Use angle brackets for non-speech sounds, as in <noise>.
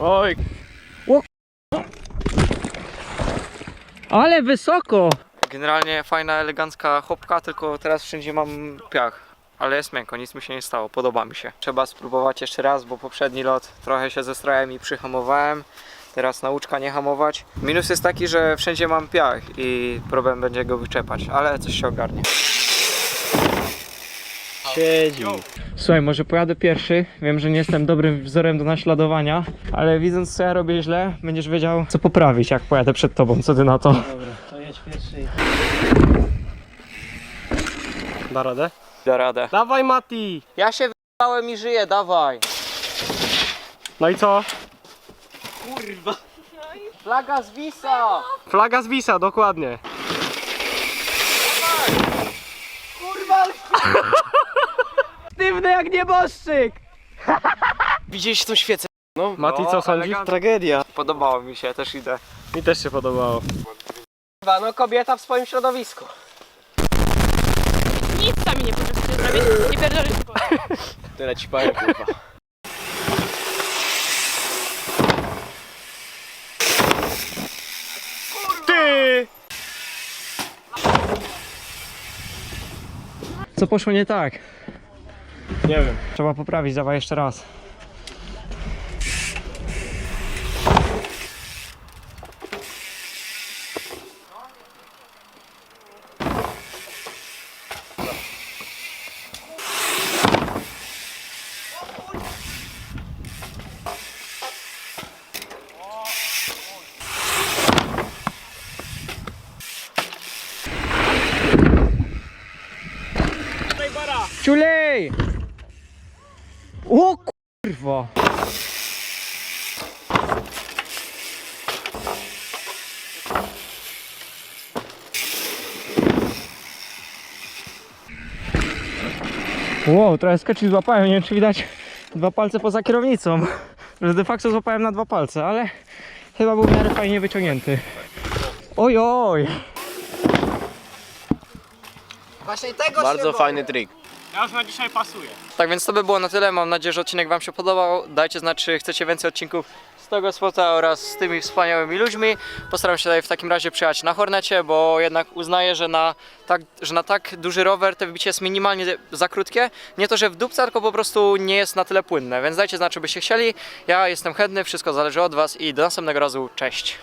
Oj, Ale wysoko! generalnie fajna, elegancka chopka, tylko teraz wszędzie mam piach. Ale jest miękko, nic mi się nie stało, podoba mi się. Trzeba spróbować jeszcze raz, bo poprzedni lot trochę się zestrałem i przyhamowałem. Teraz nauczka nie hamować. Minus jest taki, że wszędzie mam piach i problem będzie go wyczepać, ale coś się ogarnie. Siedzi. Słuchaj, może pojadę pierwszy. Wiem, że nie jestem dobrym wzorem do naśladowania, ale widząc co ja robię źle, będziesz wiedział co poprawić, jak pojadę przed tobą. Co ty na to? Dobra, to jedź pierwszy. Da radę? Da radę. Dawaj Mati! Ja się wyjechałem i żyję, dawaj. No i co? Flaga zwisa! Flaga zwisa, dokładnie. Jak nieboszczyk! <laughs> Widzieliście tą świecę? No, Mati, co sądzisz? Tragedia. Podobało mi się, też idę. Mi też się podobało. Chyba, no kobieta w swoim środowisku. Nic sami nie potraficie zrobić. Nie pierdolisz tylko. <laughs> Tyle ci powiem, kurwa. Ty! Co poszło nie tak? Nie wiem. Trzeba poprawić, dawaj jeszcze raz. Ciulej! O kurwa! Wow, trochę skoczy złapałem, nie wiem czy widać dwa palce poza kierownicą. Że de facto złapałem na dwa palce, ale chyba był w miarę fajnie wyciągnięty. Oj, oj! Właśnie tego Bardzo fajny trik. Ja już na dzisiaj pasuję. Tak więc to by było na tyle. Mam nadzieję, że odcinek Wam się podobał. Dajcie znać, czy chcecie więcej odcinków z tego spota oraz z tymi wspaniałymi ludźmi. Postaram się tutaj w takim razie przyjechać na Hornecie, bo jednak uznaję, że na tak, że na tak duży rower te wybicie jest minimalnie za krótkie. Nie to, że w dupce, tylko po prostu nie jest na tyle płynne. Więc dajcie znać, czy byście chcieli. Ja jestem chętny, wszystko zależy od Was i do następnego razu. Cześć!